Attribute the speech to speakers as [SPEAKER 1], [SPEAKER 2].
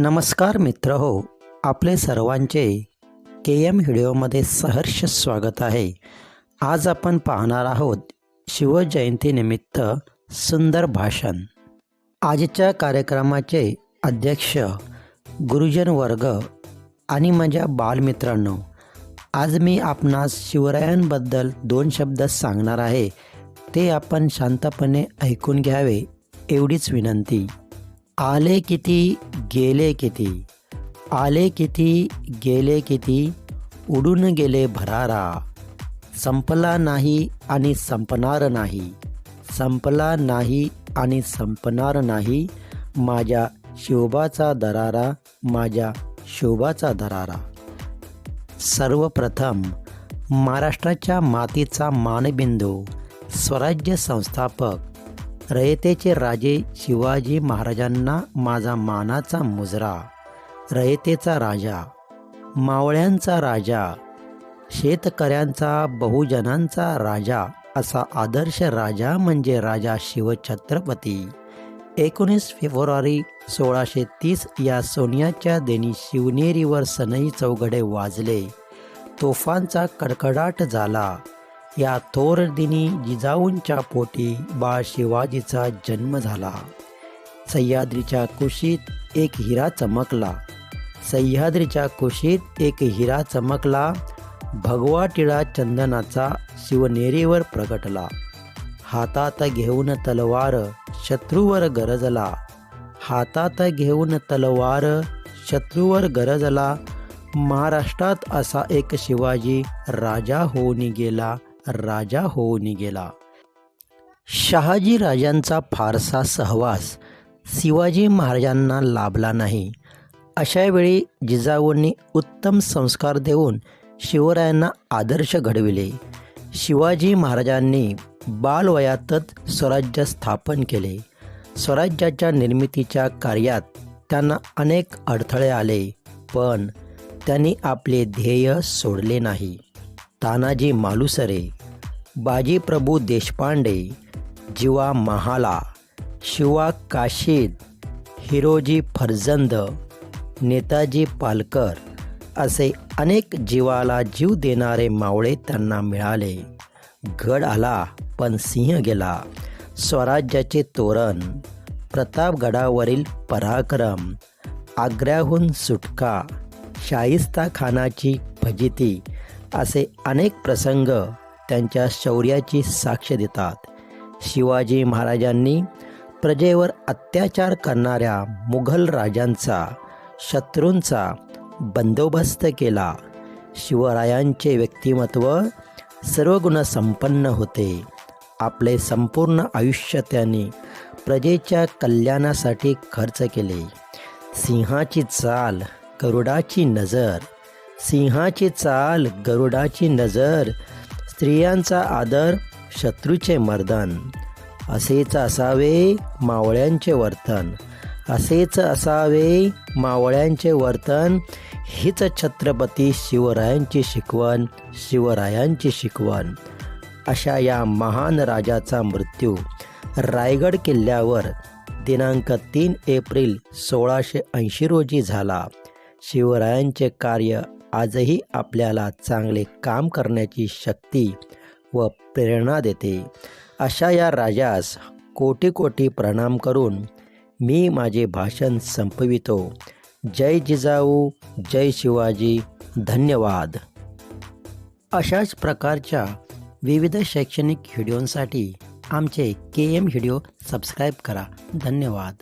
[SPEAKER 1] नमस्कार मित्र हो आपले सर्वांचे के एम व्हिडिओमध्ये सहर्ष स्वागत आहे. आज आपण पाहणार आहोत शिवजयंतीनिमित्त सुंदर भाषण. आजच्या कार्यक्रमाचे अध्यक्ष गुरुजन वर्ग आणि माझ्या बालमित्रांनो आज मी आपणास शिवरायांबद्दल दोन शब्द सांगणार आहे ते आपण शांतपणे ऐकून घ्यावे एवढीच विनंती. आले किती गेले किती? आले किती गेले किती? उडून गेले भरारा. संपला नाही आणि संपणार नाही. संपला नाही आणि संपणार नाही माझ्या शोभाचा दरारा माझ्या शोभाचा दरारा. सर्वप्रथम महाराष्ट्राच्या मातीचा मानबिंदू स्वराज्य संस्थापक रयतेचे राजे शिवाजी महाराजांना माझा मानाचा मुजरा रयतेचा राजा मावळ्यांचा राजा शेतकऱ्यांचा बहुजनांचा राजा असा आदर्श राजा म्हणजे राजा शिवछत्रपती. एकोणीस फेब्रुवारी सोळाशे तीस या सोन्याच्या देणी शिवनेरीवर सनई चौघडे वाजले. तोफांचा कडकडाट झाला. या थोर दिनी जिजाऊंच्या पोटी बाळ शिवाजीचा जन्म झाला. सह्याद्रीच्या कुशीत एक हिरा चमकला. सह्याद्रीच्या कुशीत एक हिरा चमकला भगवा टिळा चंदनाचा शिवनेरीवर प्रगटला. हातात घेऊन तलवार शत्रूवर गरजला. हातात घेऊन तलवार शत्रूवर गरजला. महाराष्ट्रात असा एक शिवाजी राजा होऊन गेला. राजा होऊन गेला. शहाजी राजांचा फारसा सहवास शिवाजी महाराजांना लाभला नाही. अशावेळी जिजाऊंनी उत्तम संस्कार देऊन शिवरायांना आदर्श घडविले. शिवाजी महाराजांनी बालवयातच स्वराज्य स्थापन केले. स्वराज्याच्या निर्मितीच्या कार्यात त्यांना अनेक अडथळे आले पण त्यांनी आपले ध्येय सोडले नाही. तानाजी मालुसरे बाजीप्रभू देशपांडे जिवा महाला शिवा काशीद हिरोजी फर्जंद नेताजी पालकर असे अनेक जीवाला जीव देणारे मावळे त्यांना मिळाले. गड आला पण सिंह गेला. स्वराज्याचे तोरण प्रतापगडावरील पराक्रम आग्र्याहून सुटका शाहिस्ता खानाची फजिती असे अनेक प्रसंग त्यांच्या शौर्याची साक्ष देतात. शिवाजी महाराजांनी प्रजेवर अत्याचार करणाऱ्या मुघल राजांचा शत्रूंचा बंदोबस्त केला. शिवरायांचे व्यक्तिमत्व सर्वगुणसंपन्न होते. आपले संपूर्ण आयुष्य त्यांनी प्रजेच्या कल्याणासाठी खर्च केले. सिंहाची चाल गरुडाची नजर. सिंहाची चाल गरुडाची नजर स्त्रियांचा आदर शत्रूचे मर्दन. असेच असावे मावळ्यांचे वर्तन. असेच असावे मावळ्यांचे वर्तन. हीच छत्रपती शिवरायांची शिकवण शिवरायांची शिकवण. अशा या महान राजाचा मृत्यू रायगड किल्ल्यावर दिनांक तीन एप्रिल सोळाशे ऐंशी रोजी झाला. शिवरायांचे कार्य आजही आपल्याला चांगले काम करण्याची शक्ती व प्रेरणा देते. अशा या राजास कोटी कोटी प्रणाम करून मी माझे भाषण संपवितो. जय जिजाऊ जय शिवाजी धन्यवाद. अशाच प्रकारच्या विविध शैक्षणिक व्हिडिओंसाठी आमचे के एम व्हिडिओ सबस्क्राईब करा. धन्यवाद.